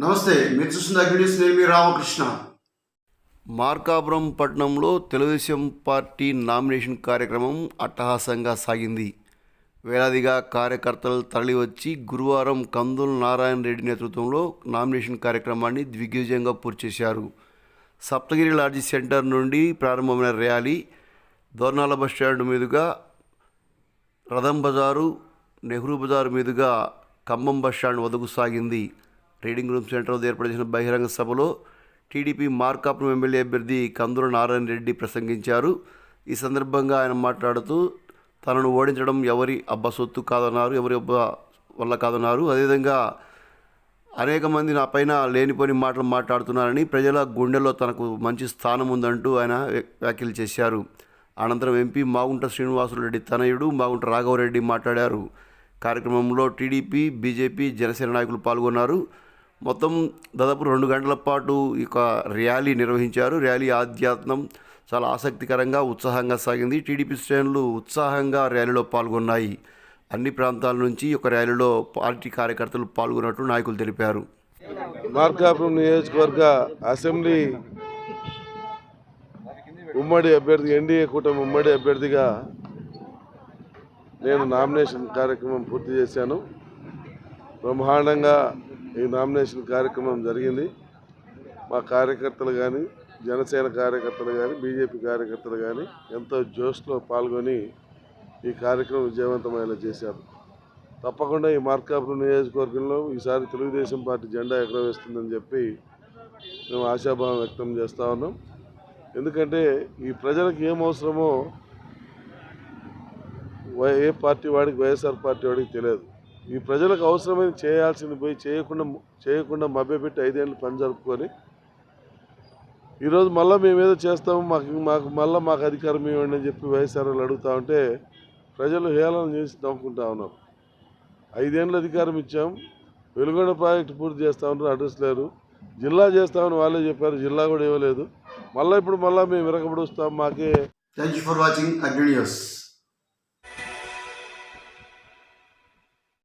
నమస్తే మీరు చూస్తున్న అగ్నిస్ నేను మీ రామకృష్ణ. మార్కాపురం పట్టణంలో తెలుగుదేశం పార్టీ నామినేషన్ కార్యక్రమం అట్టహాసంగా సాగింది. వేలాదిగా కార్యకర్తలు తరలివచ్చి గురువారం కందుల నారాయణ రెడ్డి నేతృత్వంలో నామినేషన్ కార్యక్రమాన్ని దిగ్విజయంగా పూర్తి చేశారు. సప్తగిరి లాడ్జీ సెంటర్ నుండి ప్రారంభమైన ర్యాలీ దోర్నాల బస్ స్టాండ్ మీదుగా రథం బజారు నెహ్రూ బజారు మీదుగా ఖమ్మం బస్ స్టాండ్ వద్దకు సాగింది. రీడింగ్ రూమ్ సెంటర్ వద్ద ఏర్పాటు చేసిన బహిరంగ సభలో టీడీపీ మార్కాపురం ఎమ్మెల్యే అభ్యర్థి కందుల నారాయణ రెడ్డి ప్రసంగించారు. ఈ సందర్భంగా ఆయన మాట్లాడుతూ తనను ఓడించడం ఎవరి అబ్బ సొత్తు కాదన్నారు ఎవరి అబ్బ వల్ల కాదన్నారు. అదేవిధంగా అనేక మంది నా పైన లేనిపోని మాటలు మాట్లాడుతున్నారని ప్రజల గుండెల్లో తనకు మంచి స్థానం ఉందంటూ ఆయన వ్యాఖ్యలు చేశారు. అనంతరం ఎంపీ మాగుంట శ్రీనివాసులరెడ్డి తనయుడు మాగుంట రాఘవరెడ్డి మాట్లాడారు. కార్యక్రమంలో టీడీపీ బీజేపీ జనసేన నాయకులు పాల్గొన్నారు. మొత్తం దాదాపు రెండు గంటల పాటు ఈ యొక్క ర్యాలీ నిర్వహించారు. ర్యాలీ ఆధ్యాత్మం చాలా ఆసక్తికరంగా ఉత్సాహంగా సాగింది. టీడీపీ శ్రేణులు ఉత్సాహంగా ర్యాలీలో పాల్గొన్నాయి. అన్ని ప్రాంతాల నుంచి ఒక ర్యాలీలో పార్టీ కార్యకర్తలు పాల్గొన్నట్లు నాయకులు తెలిపారు. మార్కాపురం నియోజకవర్గ అసెంబ్లీ ఉమ్మడి అభ్యర్థి ఎన్డీఏ కూటమి ఉమ్మడి అభ్యర్థిగా నేను నామినేషన్ కార్యక్రమం పూర్తి చేశాను. బ్రహ్మాండంగా ఈ నామినేషన్ కార్యక్రమం జరిగింది. మా కార్యకర్తలు కానీ జనసేన కార్యకర్తలు కానీ బీజేపీ కార్యకర్తలు కానీ ఎంతో జోష్లో పాల్గొని ఈ కార్యక్రమం విజయవంతమయ్యేలా చేశారు. తప్పకుండా ఈ మార్కాపురం నియోజకవర్గంలో ఈసారి తెలుగుదేశం పార్టీ జెండా ఎగరవేస్తుందని చెప్పి మేము ఆశాభావం వ్యక్తం చేస్తూ ఉన్నాం. ఎందుకంటే ఈ ప్రజలకు ఏం అవసరమో ఏ పార్టీ వాడికి వైఎస్ఆర్ పార్టీ వాడికి తెలియదు. ఈ ప్రజలకు అవసరమైన చేయాల్సింది పోయి చేయకుండా చేయకుండా మభ్యపెట్టి ఐదేళ్ళు పని జరుపుకొని ఈరోజు మళ్ళీ మేము ఏదో చేస్తాము మాకు మాకు మళ్ళీ మాకు అధికారం ఇవ్వండి అని చెప్పి వైఎస్ఆర్ వాళ్ళు అడుగుతా ఉంటే ప్రజలు హేళన చేసి నవ్వుకుంటా ఉన్నారు. ఐదేళ్ళు అధికారం ఇచ్చాం. వెలుగొండ ప్రాజెక్టు పూర్తి చేస్తా అడ్రస్ లేరు. జిల్లా చేస్తామని వాళ్ళే చెప్పారు జిల్లా కూడా ఇవ్వలేదు. మళ్ళీ ఇప్పుడు మళ్ళీ మేము విరగబడుస్తాం మాకే thank you for watching Agni news